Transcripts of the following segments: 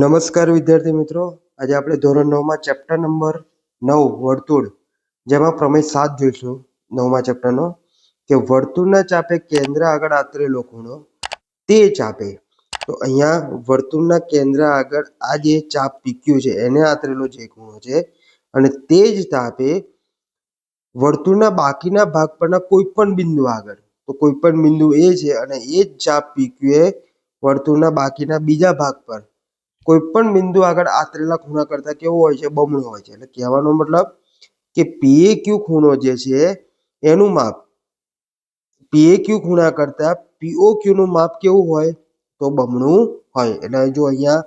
નમસ્કાર વિદ્યાર્થી મિત્રો. આજે આપણે ધોરણ નવમાં ચેપ્ટર નંબર નવ, વર્તુળ. જેમાં પ્રમેય સાત જોઈશું. નવમા ચેપ્ટરનો કે વર્તુળના ચાપે કેન્દ્ર આગળ આતરેલો ખૂણો તે ચાપે. તો અહીંયા વર્તુળના કેન્દ્ર આગળ આ જે ચાપ પીક્યું છે, એને આતરેલો જે ખૂણો છે, અને તે જ ચાપે વર્તુળના બાકીના ભાગ પરના કોઈ પણ બિંદુ આગળ. તો કોઈ પણ બિંદુ એ છે, અને એ જ ચાપ પીક્યુ એ વર્તુળના બાકીના બીજા ભાગ પર. કોઈ પણ બિંદુ આગળ આતરેલા ખૂણા કરતા કેવો હોય છે? બમણો હોય છે. એટલે કહેવાનો મતલબ કે પીએ ક્યુ ખૂણો જે છે, એનું માપ. પીએ ક્યુ ખૂણા કરતા પીઓ ક્યુ નું માપ કેવું હોય? તો બમણું હોય. એટલે જો અહીંયા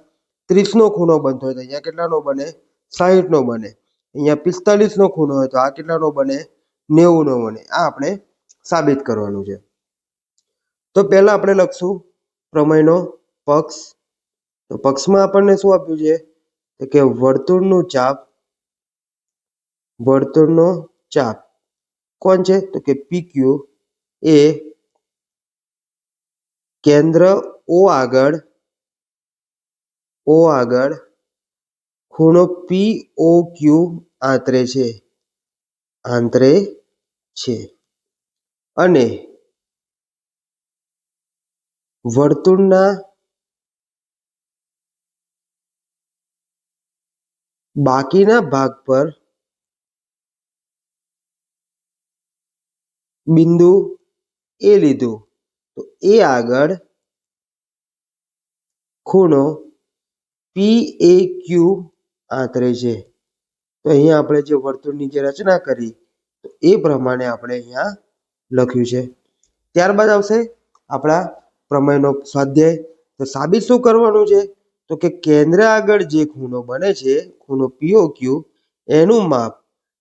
ત્રીસ નો ખૂણો બનતો હોય તો અહીંયા કેટલાનો બને? સાહીઠ નો બને. અહીંયા પિસ્તાલીસ નો ખૂણો હોય તો આ કેટલાનો બને? નેવું નો બને. આ આપણે સાબિત કરવાનું છે. તો પહેલા આપણે લખશું પ્રમેયનો પક્ષ તો પક્ષમાં આપણને શું આપ્યું છે? તો કે વર્તુળનું ચાપ, વર્તુળનો ચાપ. કોણ છે? તો કે પીક્યુ એ કેન્દ્ર ઓ આગળ ઓ આગળ ખૂણો પી ઓ ક્યુ આંતરે છે. આંતરે છે. અને વર્તુળના બાકીના ભાગ પર બિંદુ એ લીધું. તો એ આગળ ખૂણો પી એ ક્યુ આંતરે છે. તો અહીંયા આપણે જે વર્તુળની જે રચના કરી, તો એ પ્રમાણે આપણે અહીંયા લખ્યું છે. ત્યારબાદ આવશે આપણા પ્રમેયનો સ્વાધ્યાય. તો સાબિત શું કરવાનું છે? તો કે કેન્દ્ર આગળ જે ખૂણો બને છે, ખૂણો પીઓ ક્યુ, એનું માપ,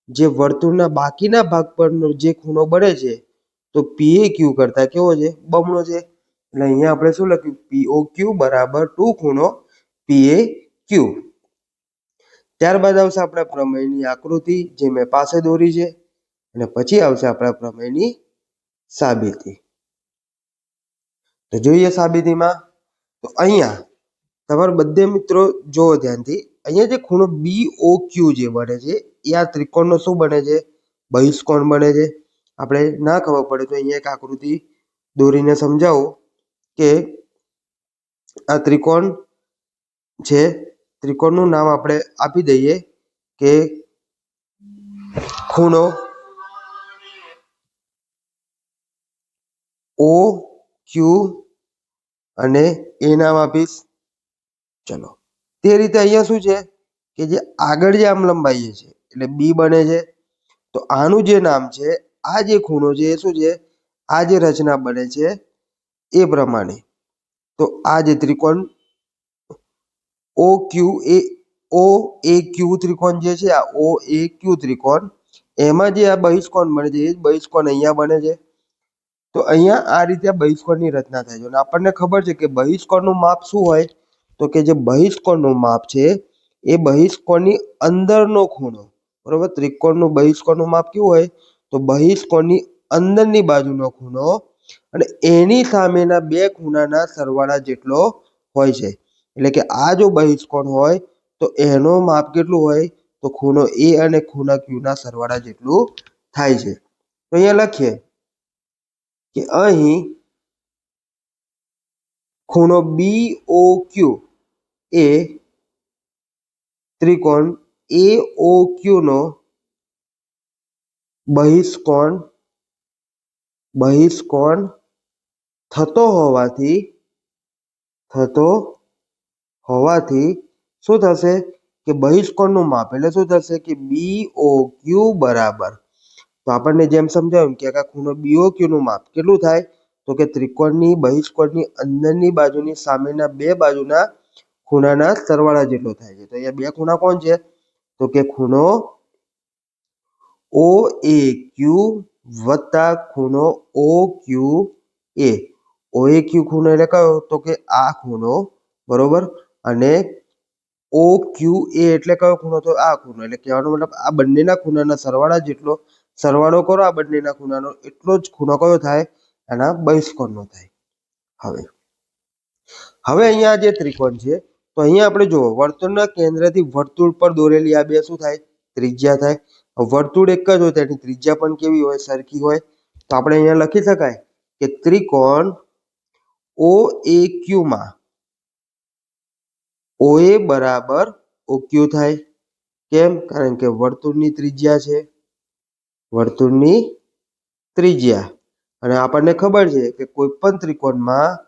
જે વર્તુળના બાકીના ભાગ પરનો જે ખૂણો બને છે, તો પીએ ક્યુ કરતા કેવો છે? બમણો છે. એટલે અહીંયા આપણે શું લખ્યું? પીઓ ક્યુ બરાબર ટુ ખૂણો પીએ ક્યુ ત્યારબાદ આવશે આપણા પ્રમેયની આકૃતિ, જે મેં પાસે દોરી છે. અને પછી આવશે આપણા પ્રમેયની સાબિતી. તો જોઈએ સાબિતીમાં. તો અહીંયા તમારા બધે મિત્રો જોવો ધ્યાનથી. અહીંયા જે ખૂણો બી ઓ ક્યુ જે બને છે, એ આ ત્રિકોણનો શું બને છે? બહિષ્કોણ બને છે. આપણે ના ખબર પડે તો અહીંયા એક આકૃતિ દોરીને સમજાવો કે આ ત્રિકોણ છે, ત્રિકોણનું નામ આપણે આપી દઈએ કે ખૂણો ઓ ક્યુ અને એ નામ આપીશ. ચલો. તે રીતે અહીંયા શું છે કે જે આગળ જે આમ લંબાઈએ છે, એટલે બી બને છે, તો આનું જે નામ છે, આ જે ખૂણો છે, એ શું છે? આ જે રચના બને છે, એ પ્રમાણે. તો આ જે ત્રિકોણ ઓ ક્યુ એ ઓ એ ક્યુ ત્રિકોણ જે છે, આ ઓ એ ક્યુ ત્રિકોણ, એમાં જે આ બહિષ્કોણ બને છે, એ જ બહિષ્કોણ અહીંયા બને છે. તો અહીંયા આ રીતે બહિષ્કોણની રચના થાય છે. અને આપણને ખબર છે કે બહિષ્કોણનું માપ શું હોય? તો કે જે બહિષ્કોણનું માપ છે, એ બહિષ્કોણની અંદરનો ખૂણો. બરોબર? ત્રિકોણનું બહિષ્કોણનું માપ કેવું હોય? તો બહિષ્કોણની અંદરની બાજુનો ખૂણો અને એની સામેના બે ખૂણાના સરવાળા જેટલો હોય છે. એટલે કે આ જો બહિષ્કોણ હોય, તો એનો માપ કેટલું હોય? તો ખૂણો એ અને ખૂણા ક્યુના સરવાળા જેટલું થાય છે. તો અહીંયા લખીએ કે અહીં ખૂણો બી ઓ ક્યુ એ ત્રિકોણ એ ઓ ક્યુ નો બહિષ્કોણ બહિષ્કોણ થતો હોવાથી થતો હોવાથી શું થશે કે બહિષ્કોણનું માપ એટલે શું થશે કે બી ઓ ક્યુ બરાબર. તો આપણને જેમ સમજાવ્યું કે આ ખૂણો બીઓ ક્યુ નું માપ કેટલું થાય? તો કે ત્રિકોણની, બહિષ્કોણની અંદરની બાજુની સામેના બે બાજુના ખૂણાના સરવાળા જેટલો થાય છે. તો અહીંયા બે ખૂણા કોણ છે? તો કે ખૂણો ઓ એ ક્યુ વત્તા ખૂણો ઓ ક્યુ એ. ઓ એ ક્યુ ખૂણો એટલે કયો? તો કે આ ખૂણો, બરોબર? અને ઓ ક્યુ એ એટલે કયો ખૂણો? તો આ ખૂણો. એટલે કહેવાનો મતલબ આ બંનેના ખૂણાના સરવાળા જેટલો, સરવાળો કરો આ બંનેના ખૂણાનો, એટલો જ ખૂણો કયો થાય? એના બહિષ્કોણનો થાય. હવે હવે અહીંયા જે ત્રિકોણ છે તો અહીંયા આપણે જુઓ, વર્તુળના કેન્દ્રથી વર્તુળ પર દોરેલી આ બે શું થાય? ત્રિજ્યા થાય. વર્તુળ એક જ હોય તેની ત્રિજ્યા પણ કેવી હોય? સરખી હોય. તો આપણે અહીંયા લખી શકાય કે ત્રિકોણ ઓ એ ક્યુમાં ઓ એ બરાબર ક્યુ થાય. કેમ? કારણ કે વર્તુળની ત્રિજ્યા છે. વર્તુળની ત્રિજ્યા. અને આપણને ખબર છે કે કોઈ પણ ત્રિકોણમાં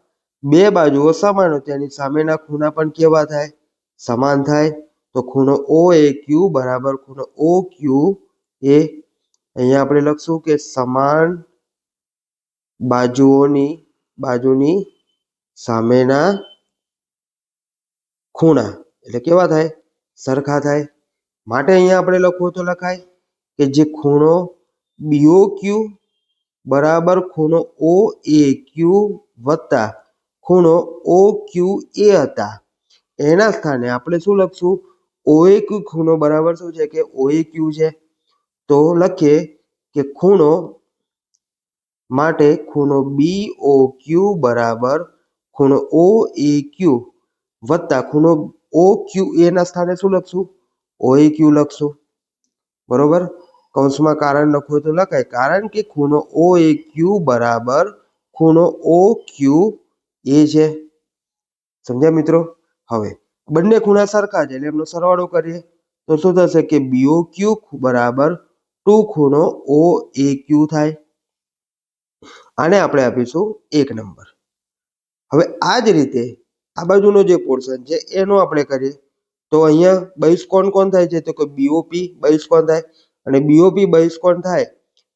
બે બાજુઓ સમાન હોય તેની સામેના ખૂણા પણ કેવા થાય? સમાન થાય. તો ખૂણો ઓ એ ક્યુ બરાબર ખૂણો ઓ ક્યુ એ અહીંયા આપણે લખશું કે સમાન બાજુઓની, બાજુની સામેના ખૂણા. એટલે કેવા થાય? સરખા થાય. માટે અહીંયા આપણે લખવું તો લખાય કે જે ખૂણો બીઓ ક્યુ બરાબર ખૂણો ઓ એ ક્યુ વત્તા ખૂણો ઓ ક્યુ એ હતા. એના સ્થાને આપણે શું લખશું? ઓએ ક્યુ ખૂણો બરાબર શું છે કે ઓ એ ક્યુ છે? તો લખીએ કે ખૂણો માટે ખૂણો બી ઓ ક્યુ બરાબર ખૂણો ઓ એ ક્યુ વત્તા ખૂણો ઓ ક્યુ એના સ્થાને શું લખશું? ઓ એ ક્યુ લખશું. બરોબર? કૌંસમાં કારણ લખવું તો લખાય. કારણ કે ખૂણો ઓ એ ક્યુ બરાબર ખૂણો ઓ ક્યુ એ છે. સમજ્યા મિત્રો? હવે, બંને ખૂણા સરખા છે, એટલે એમનો સરવાળો કરીએ. તો શું થશે કે બીઓ ક્યુ બરાબર ટુ ખૂણો ઓ એ ક્યુ થાય. આને આપણે આપીશું એક નંબર. હવે આ જ રીતે આ બાજુનો જે પોર્શન છે, એનો આપણે કરીએ. તો અહીંયા બહિષ કોણ થાય છે? તો કે બીઓપી બહિષ્કોણ થાય? અને બીઓપી બહિષ્કોણ થાય?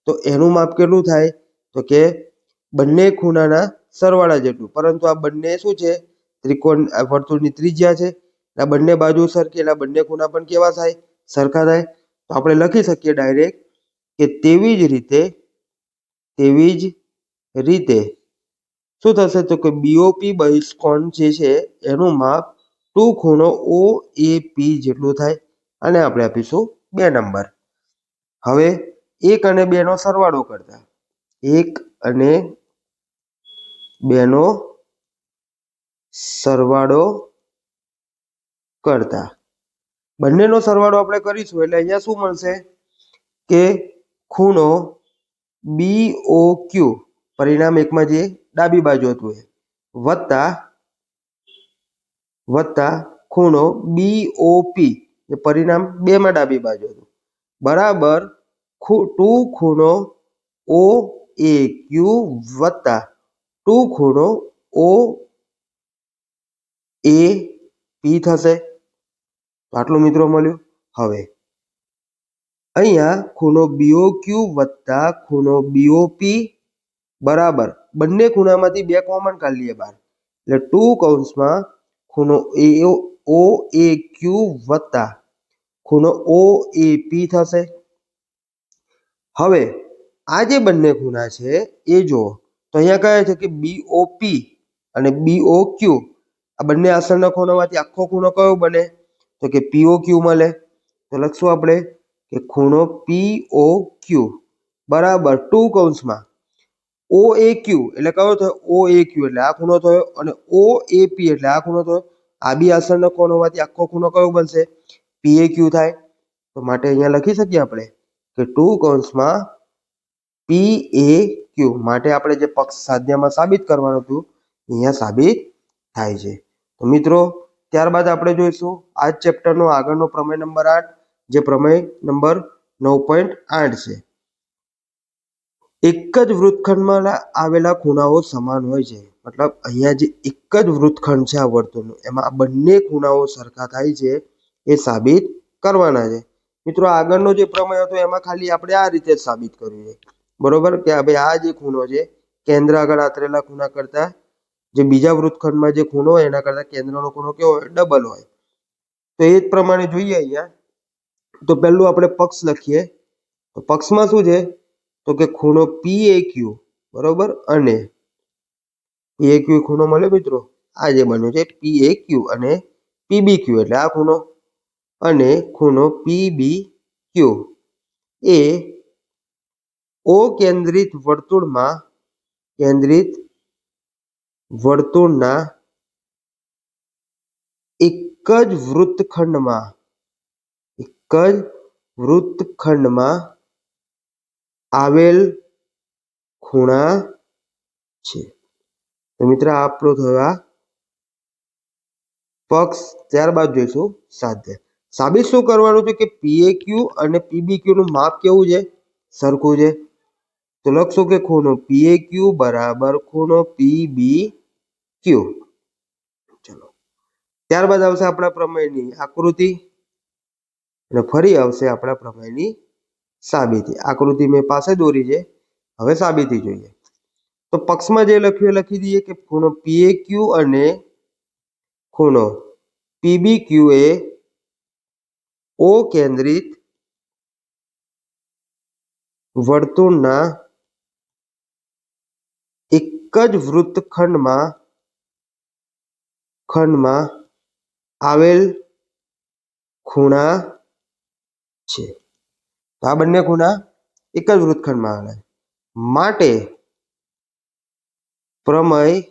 તો એનું માપ કેટલું થાય? તો કે બંને ખૂણાના સરવાળા જેટલું. પરંતુ આ બંને શું છે? ત્રિકોણ વર્તુળની ત્રિજ્યા છે. આ બંને બાજુ સરખી એટલે બંને ખૂણા પણ કેવા થાય? સરખા થાય. તો આપણે લખી શકીએ ડાયરેક્ટ કે તેવી જ રીતે, તેવી જ રીતે શું થશે? તો કે બીઓપી બહિષ્કોણ જે છે, એનું માપ ટુ ખૂણો ઓ એ પી જેટલું થાય. અને આપણે આપીશું બે નંબર. હવે એક અને બેનો સરવાળો કરતા. એક અને બે નો સરવાળો કરતા. બંનેનો સરવાળો આપણે કરીશું એટલે અહીંયા શું મળશે? કે ખૂણો બી ઓ ક્યુ પરિણામ એકમાં જે ડાબી બાજુ હતું એ, વત્તા વત્તા ખૂણો બી ઓ પી એ પરિણામ બેમાં ડાબી બાજુ હતું. બરાબર ટુ ખૂણો ઓ એ ક્યુ વત્તા ટુ ખૂણો ઓ, એ, પી થશે. આટલું મિત્રો મળ્યું. હવે અહીંયા ખૂણો બીઓ ક્યુ વત્તા ખૂણો બીઓ પી બરાબર. બંને ખૂણામાંથી બે કોમન કાઢી લઈએ બહાર. એટલે ટુ કૌંસમાં ખૂણો એ ઓ, એ ક્યુ વત્તા ખૂણો ઓ, એ, પી થશે. હવે આ જે બંને ખૂણા છે, એ જુઓ. તો અહીંયા કહે છે કે બી ઓ પી અને બી ઓ ક્યુ આ બંને આસનના ખૂણામાંથી આખો ખૂણો કયો બને? તો કે પીઓ ક્યુ મળે તો લખશું આપણે કે ખૂણો પી ઓ ક્યુ બરાબર ટુ કૌંસમાં. ઓ એ ક્યુ એટલે કયો થયો? ઓ એ ક્યુ એટલે આ ખૂણો થયો અને ઓ એ પી એટલે આ ખૂણો થયો. આ બી આસનના ખૂણોમાંથી આખો ખૂણો કયો બનશે? પી એ ક્યુ થાય. તો માટે અહીંયા લખી શકીએ આપણે કે ટુ કૌંસમાં પી એ ક્યુ માટે આપણે જે પક્ષ સાધ્યમાં સાબિત કરવાનું હતું અહીંયા સાબિત થાય છે. તો મિત્રો, ત્યારબાદ આપણે જોઈશું, આ જ ચેપ્ટરનો આગળનો પ્રમેય નંબર આઠ, જે પ્રમેય નંબર નવ પોઈન્ટ આઠ છે. એક જ વૃત્તખંડમાં આવેલા ખૂણાઓ સમાન હોય છે. મતલબ, અહીંયા જે એક જ વૃત્તખંડ છે આ વર્તુળનું, એમાં આ બંને ખૂણાઓ સરખા થાય છે, એ સાબિત કરવાના છે. મિત્રો, આગળનો જે પ્રમેય હતો, એમાં ખાલી આપણે આ રીતે સાબિત કર્યું છે. બરોબર? કે ભાઈ, આ જે ખૂણો છે, કેન્દ્ર આગળ આતરેલા ખૂણા કરતા, જે બીજા વૃત્તખંડમાં જે ખૂણો હોય, એના કરતા કેન્દ્રનો ખૂણો કેવો હોય? ડબલ હોય. તો એ જ પ્રમાણે જોઈએ અહીંયા. તો પહેલું આપણે પક્ષ લખીએ. તો પક્ષમાં શું છે? તો કે ખૂણો પી એ ક્યુ બરોબર? અને પી એ ક્યુ ખૂણો મળે મિત્રો? આ જે બન્યું છે પી એ ક્યુ અને પીબી ક્યુ એટલે આ ખૂણો. અને ખૂણો પીબી ક્યુ એ ઓ કેન્દ્રિત વર્તુળમાં કેન્દ્રિત વર્તુળના એક જ વૃત્તખંડમાં, એક જ વૃત્તખંડમાં આવેલ ખૂણા છે. તો મિત્ર આપણો થયો પક્ષ. ત્યારબાદ જોઈશું સાધ્ય. સાબિત શું કરવાનું છે કે પીએક્યુ અને પીબીક્યુ નું માપ કેવું છે? સરખું છે. તો લખશો કે ખૂણો પીએક્યુ બરાબર ખૂણો પીબી ક્યુ ચલો. ત્યારબાદ આવશે આપણા પ્રમેયની આકૃતિ અને ફરી આવશે આપણા પ્રમેયની સાબિતી. આકૃતિ મેં પાસે દોરી છે, હવે સાબિતી જોઈએ. તો પક્ષમાં જે લખ્યું લખી દઈએ કે ખૂણો પીએક્યુ અને ખૂણો પીબીક્યુ એ ઓ કેન્દ્રિત વર્તુળના એક જ વૃત્તખંડમાં ખંડમાં આવેલ ખૂણા છે. આ બંને ખૂણા એક જ વૃત્તખંડમાં આવેલા છે. માટે પ્રમેય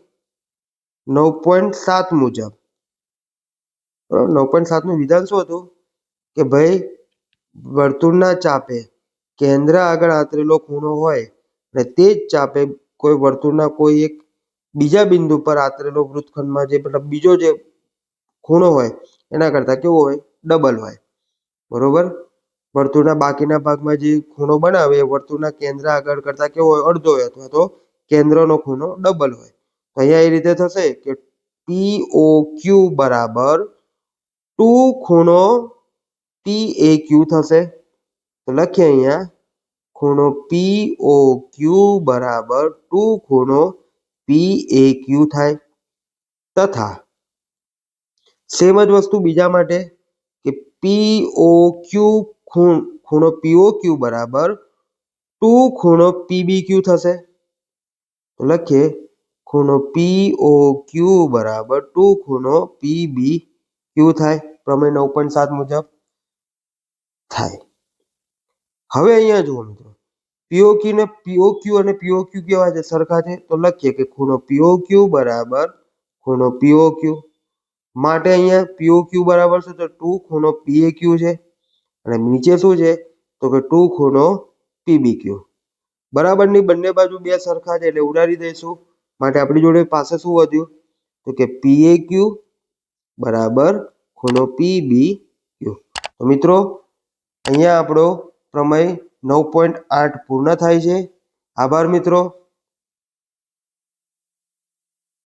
નવ પોઈન્ટ સાત મુજબ નવ પોઈન્ટ સાતનું વિધાન શું હતું? કે ભાઈ, વર્તુળના ચાપે કેન્દ્ર આગળ આંતરેલો ખૂણો હોય અને તે જ ચાપે કોઈ વર્તુળના કોઈ એક બીજા બિંદુ પર આતરેલો વૃત્તખંડમાં જે મતલબ બીજો જે ખૂણો હોય, એના કરતાં કેવો હોય? ડબલ હોય. બરોબર? વર્તુળના બાકીના ભાગમાં જે ખૂણો બનાવે, એ વર્તુળના કેન્દ્ર આગળ કરતાં કેવો હોય? અડધો હોય અથવા તો કેન્દ્રનો ખૂણો ડબલ હોય. તો અહીંયા એ રીતે થશે કે પી ઓ ક્યુ બરાબર ટુ ખૂણો પી એ ક્યુ થશે. તો લખીએ અહીંયા ખૂણો પી ઓ ક્યુ બરાબર ટુ ખૂણો પી એ ક્યુ થાય. તથા સેમ જ વસ્તુ બીજા માટે કે પી ઓ ક્યુ ખૂણો પી ઓ ક્યુ બરાબર ટુ ખૂણો પીબી ક્યુ થશે. તો લખીએ, ખૂણો પી ઓ ક્યુ બરાબર ટુ ખૂણો પી બી ક્યુ થાય. પ્રમેય નવ પોઈન્ટ સાત મુજબ થાય. હવે અહીંયા જુઓ મિત્રો. પીઓક્યુ ને પીઓક્યુ અને પીઓક્યુ કેવા છે? સરખા છે? તો લખીએ કે ખૂણો પીઓક્યુ બરાબર ખૂણો પીઓક્યુ માટે અહીંયા પીઓક્યુ બરાબર શું તો ટુ ખૂણો પીએક્યુ છે. અને નીચે શું છે? તો કે ટુ ખૂણો પીબીક્યુ બરાબરની બંને બાજુ બે સરખા છે એટલે ઉડાડી દઈશું. માટે આપણી જોડે પાસે શું વધ્યું? તો કે પીએક્યુ બરાબર ખૂણો પીબી ક્યુ તો મિત્રો, અહીંયા આપણો પ્રમેય નવ પોઈન્ટ આઠ પૂર્ણ થાય છે. આભાર મિત્રો.